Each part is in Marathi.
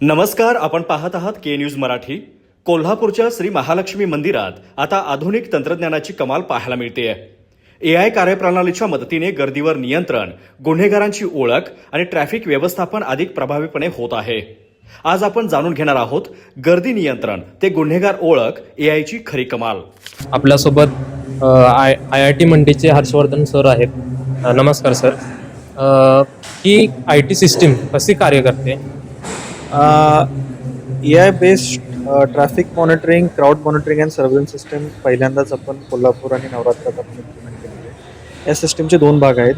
नमस्कार आपण पाहत आहात के न्यूज मराठी. कोल्हापूरच्या श्री महालक्ष्मी मंदिरात आता आधुनिक तंत्रज्ञानाची कमाल पाहायला मिळते. ए आय कार्यप्रणालीच्या मदतीने गर्दीवर नियंत्रण गुन्हेगारांची ओळख आणि ट्रॅफिक व्यवस्थापन अधिक प्रभावीपणे होत आहे. आज आपण जाणून घेणार आहोत गर्दी नियंत्रण ते गुन्हेगार ओळख ए आयची खरी कमाल. आपल्यासोबत आय आय आय टी मंडीचे हर्षवर्धन सर आहेत. नमस्कार सर. ही आय टी सिस्टीम कशी कार्य करते? A I based traffic monitoring crowd monitoring and surveillance system पहिल्यांदाच आपण कोल्हापूर आणि नवरात्रात आपण इम्प्लिमेंट केलेली आहे. या सिस्टमचे दोन भाग आहेत.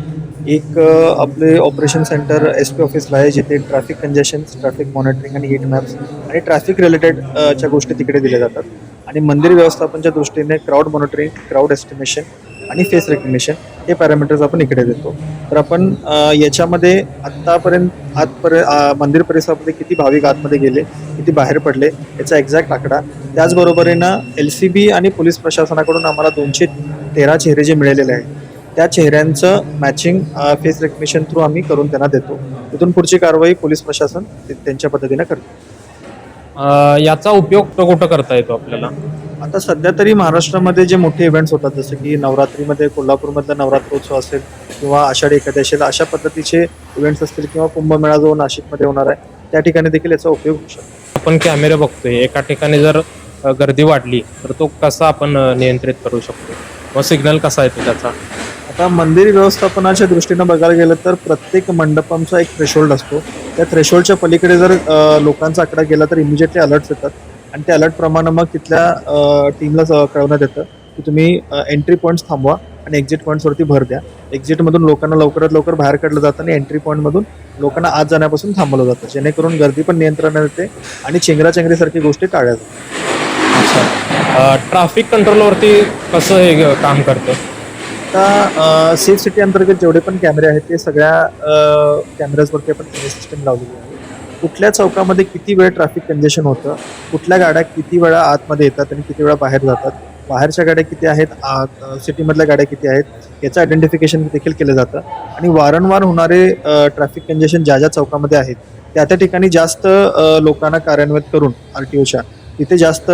एक आपले ऑपरेशन सेंटर एस पी ऑफिसला आहे जिथे ट्रॅफिक कंजेशन्स ट्रॅफिक मॉनिटरिंग आणि हीट मॅप्स आणि ट्रॅफिक रिलेटेड च्या गोष्टी तिकडे दिल्या जातात. आणि मंदिर व्यवस्थापनच्या दृष्टीने क्राऊड मॉनिटरिंग क्राऊड एस्टिमेशन आणि फेस रेकग्निशन हे पॅरामीटर्स आपण इकडे देतो. तर आपण याच्यामध्ये आत्तापर्यंत आतपर्यंत मंदिर परिसरामध्ये किती भाविक आतमध्ये गेले किती बाहेर पडले याचा एक्झॅक्ट आकडा. त्याचबरोबरीनं एल सी बी आणि पोलीस प्रशासनाकडून आम्हाला दोनशे तेरा चेहरे जे मिळालेले आहेत त्या चेहऱ्यांचं मॅचिंग फेस रेकग्निशन थ्रू आम्ही करून त्यांना देतो. तिथून पुढची कारवाई पोलीस प्रशासन त्यांच्या पद्धतीने करतो. याचा उपयोग कुठं करता येतो आपल्याला? आता सध्या तरी महाराष्ट्रामध्ये जे मोठे इव्हेंट्स होतात जसं की नवरात्रीमध्ये कोल्हापूरमधला नवरात्रोत्सव असेल किंवा आषाढी एखादी असेल अशा पद्धतीचे इव्हेंट्स असतील किंवा कुंभमेळा जो नाशिकमध्ये होणार आहे त्या ठिकाणी देखील याचा उपयोग होऊ शकतो. आपण कॅमेरे बघतोय एका ठिकाणी जर गर्दी वाढली तर तो कसा आपण नियंत्रित करू शकतो? व सिग्नल कसा येतो त्याचा? आता मंदिर व्यवस्थापनाच्या दृष्टीनं बघायला गेलं तर प्रत्येक मंडपांचा एक थ्रेशोल्ड असतो. त्या थ्रेशोल्डच्या पलीकडे जर लोकांचा आकडा गेला तर इमिजिएटली अलर्ट्स येतात. आणि त्या अलर्ट प्रमाणे मग तिथल्या टीमला कळवण्यात येतं की तुम्ही एंट्री पॉईंट्स थांबवा आणि एक्झिट पॉईंट्सवरती भर द्या. एक्झिटमधून लोकांना लवकरात लवकर बाहेर काढलं जातं आणि एंट्री पॉईंटमधून लोकांना आत जाण्यापासून थांबवलं जातं. जेणेकरून गर्दी पण नियंत्रणात येते आणि चेंगराचेंगरीसारखी गोष्टी टाळल्या जातात. अच्छा. ट्रॅफिक कंट्रोलवरती कसं हे काम करतं? आता सेफ सिटी अंतर्गत जेवढे पण कॅमेरे आहेत ते सगळ्या कॅमेऱ्याजवरती आपण सिस्टम लावलेली आहे. कुठल्या चौकामध्ये किती वेळ ट्रॅफिक कंजेशन होतं? कुठल्या गाड्या किती वेळा आतमध्ये येतात आणि किती वेळा बाहेर जातात? बाहेरच्या गाड्या किती आहेत? सिटीमधल्या गाड्या किती आहेत? याचं आयडेंटिफिकेशन देखील केलं जातं. आणि वारंवार होणारे ट्रॅफिक कंजेशन ज्या ज्या चौकामध्ये आहेत त्या त्या ठिकाणी जास्त लोकांना कार्यान्वित करून आर टी ओच्या तिथे जास्त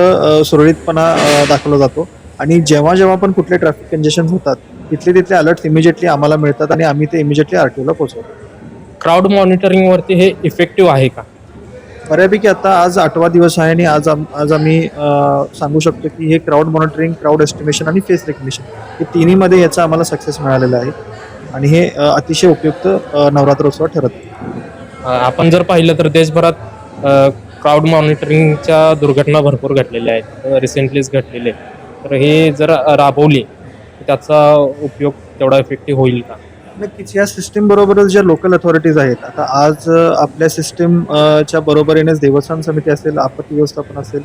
सुरळीतपणा दाखवला जातो. आणि जेव्हा जेव्हा पण कुठले ट्रॅफिक कंजेशन होतात तिथले तिथले अलर्ट इमिजिएटली आम्हाला मिळतात आणि आम्ही ते इमिजिएटली आर टी ओला पोहोचवतो. क्राऊड मॉनिटरिंगवरती हे इफेक्टिव्ह आहे का? बऱ्यापैकी आता आज आठवा दिवस आहे आणि आज आम- आज आम्ही सांगू शकतो की हे क्राऊड मॉनिटरिंग क्राऊड एस्टिमेशन आणि फेस रेकग्निशन हे तिन्हीमध्ये याचा आम्हाला सक्सेस मिळालेला आहे. आणि हे अतिशय उपयुक्त अ, नवरात्रोत्सवात ठरत. आपण जर पाहिलं तर देशभरात क्राऊड मॉनिटरिंगच्या दुर्घटना भरपूर घडलेल्या आहेत रिसेंटलीच घडलेले. तर हे जर राबवली त्याचा उपयोग तेवढा इफेक्टिव्ह होईल का? नक्कीच. या सिस्टीम बरोबरच ज्या लोकल अथॉरिटीज आहेत आता आज आपल्या सिस्टीम च्या बरोबरीनेच देवस्थान समिती असेल आपत्ती व्यवस्थापन असेल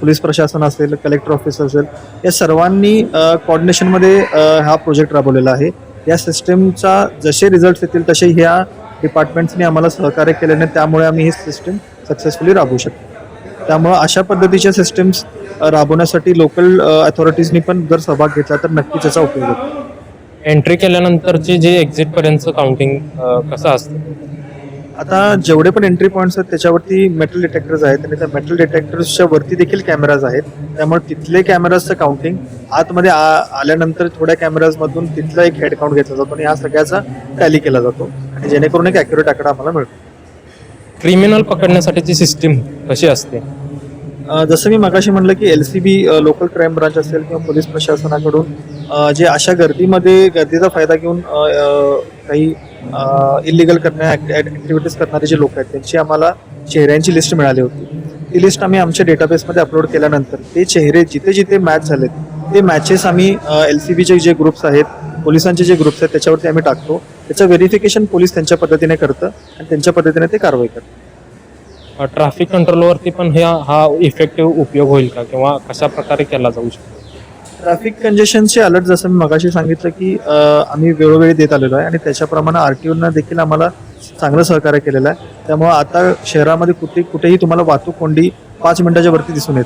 पोलीस प्रशासन असेल कलेक्टर ऑफिस असेल या सर्वांनी कॉर्डिनेशनमध्ये हा प्रोजेक्ट राबवलेला आहे. या सिस्टीमचा जसे रिझल्ट येतील तसे ह्या डिपार्टमेंट्सनी आम्हाला सहकार्य केल्याने त्यामुळे आम्ही ही सिस्टीम सक्सेसफुली राबवू शकतो. त्यामुळं अशा पद्धतीच्या सिस्टीम्स राबवण्यासाठी लोकल अथॉरिटीजनी पण जर सहभाग घेतला तर नक्कीच याचा उपयोग होतो. एंट्री केल्यानंतरचे जे एक्झिट पर्यंतचं काउंटिंग कसं असतं? आता जेवढे पण एंट्री पॉईंट्स आहेत त्याच्यावरती मेटल डिटेक्टर्स आहेत आणि त्या मेटल डिटेक्टर्सच्या वरती देखील कॅमेराज आहेत. त्यामुळे तिथले कॅमेराजचं काउंटिंग आतमध्ये आल्यानंतर थोड्या कॅमेराजमधून तिथला एक हेड काउंट घेतला जातो आणि हा सगळ्याचा टॅली केला जातो. आणि जेणेकरून एक ॲक्युरेट आकडा आम्हाला मिळतो. क्रिमिनल पकडण्यासाठीची सिस्टीम कशी असते? जसं मी मगाशी म्हणलं की L C B local crime branch असेल किंवा पोलीस प्रशासनाकडून जे अशा गर्दीमध्ये गर्दीचा फायदा घेऊन काही इलिगल करण्या ॲक्टिव्हिटीज करणारे जे लोक आहेत त्यांची आम्हाला चेहऱ्यांची लिस्ट मिळाली होती. ती लिस्ट आम्ही आमच्या डेटाबेसमध्ये अपलोड केल्यानंतर ते चेहरे जिथे जिथे मॅच झालेत ते मॅचेस आम्ही एल सी बीचे जे ग्रुप्स आहेत पोलिसांचे जे ग्रुप्स आहेत त्याच्यावरती आम्ही टाकतो. त्याचं व्हेरिफिकेशन पोलीस त्यांच्या पद्धतीने करतं आणि त्यांच्या पद्धतीने ते कारवाई करतात ट्रॅफिक कंट्रोलवरती पण ह्या हा इफेक्टिव्ह उपयोग होईल का? किंवा कशा प्रकारे केला जाऊ शकतो? ट्रॅफिक कंजेशनचे अलर्ट जसं मी मगाशी सांगितलं की आम्ही वेळोवेळी देत आलेलो आहे आणि त्याच्याप्रमाणे आर टी ओनं देखील आम्हाला चांगलं सहकार्य केलेलं आहे. त्यामुळं आता शहरामध्ये कुठे कुठेही तुम्हाला वाहतूक कोंडी पाच मिनिटाच्या वरती दिसून येत.